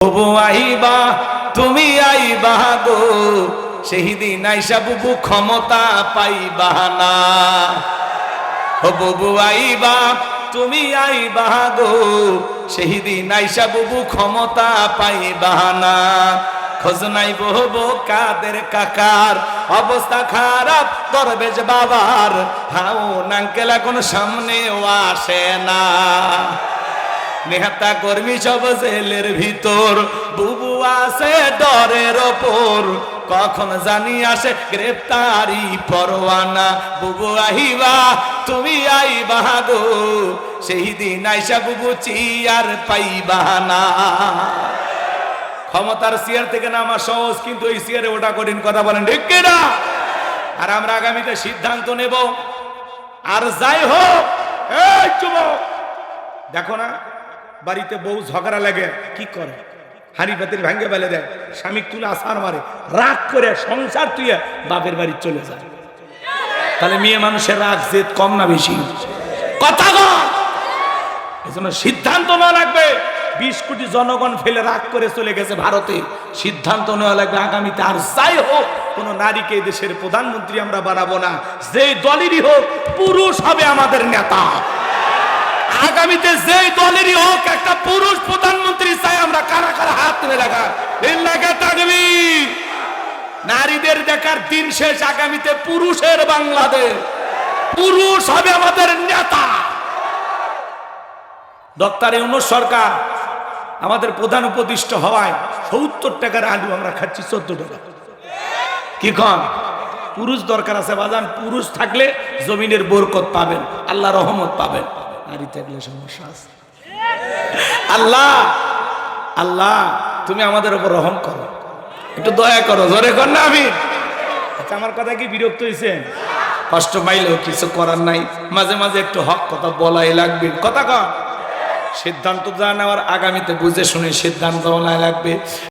বুবু আইবা, তুমি আইবা গো। সেহিদিন আইসা বুবু ক্ষমতা পাইবা না। বুবু আইবা, তুমি আইবা গো। সেহিদিন আইসা বুবু ক্ষমতা পাইবা না। খোঁজ নাই বহুবো কাদের কাকার। অবস্থা খারাপ দরবেজ বাবার। হাও নাঙ্কেল এখন সামনেও আসে না। নেহাতা কর্মী সব জেলের ভিতর, বুবু আছে ডরের ওপর। কখন জানি আসে গ্রেপ্তারি পরোয়ানা। বুবু আহিবা, তুমি আইবা গো, সেই দিন আইসা বুবু চিয়ার পাইবা না। ক্ষমতার চেয়ার থেকে নামা সহজ, কিন্তু এই চেয়ারে ওটা কঠিন কথা বলেন, ঠিক না? আর আমরা আগামীতে সিদ্ধান্ত নেব। আর যাই হোক, এই যুবক, দেখো না বাড়িতে বউ ঝগড়া লাগে, কি করে? হাড়ি পাতির ভাঙ্গে বেলে দেয়, স্বামী তুলে আসার মারে, রাগ করে সংসার তুই বাপের বাড়ি চলে যায়। তাহলে মেয়ে মানুষের রাগ, জেদ কম না বেশি? কথা এজন্য সিদ্ধান্ত নেওয়া লাগবে, বিশ কোটি জনগণ ফেলে রাগ করে চলে গেছে ভারতে। সিদ্ধান্ত নেওয়া লাগবে আগামীতে, আর যাই হোক, কোন নারীকে দেশের প্রধানমন্ত্রী আমরা বানাবো না। যে দলেরই হোক, পুরুষ হবে আমাদের নেতা। আগামীতে যেই দলেরই হোক, একটা পুরুষ প্রধানমন্ত্রী চাই আমরা কারা কারা হাত তুলে এলাকা থাকবি। নারীদের দেখার দিন শেষ, আগামীতে পুরুষের বাংলাদেশ। পুরুষ হবে আমাদের নেতা। ডক্টর ইউনুস সরকার আমাদের প্রধান উপদিষ্ট হওয়ায় সত্তর টাকার আলু আমরা খাচ্ছি, চোদ্দ টাকা। কি কন? পুরুষ দরকার আছে, বাজান। পুরুষ থাকলে জমিনের বরকত পাবেন, আল্লাহ রহমত পাবেন। নারী থাকলে সমস্যা আছে। আল্লাহ আল্লাহ, তুমি আমাদের উপর রহম করো। একটু দয়া করো, জোরে কর না আমি। আচ্ছা আমার কথা কি বিরক্ত হয়েছে কষ্ট পাইলেও কিছু করার নাই। মাঝে মাঝে একটু হক কথা বলাই লাগবে। কথা কর সিদ্ধান্ত নেওয়ার আগামীতে বুঝে শুনে সিদ্ধান্ত নেওয়া লাগবে।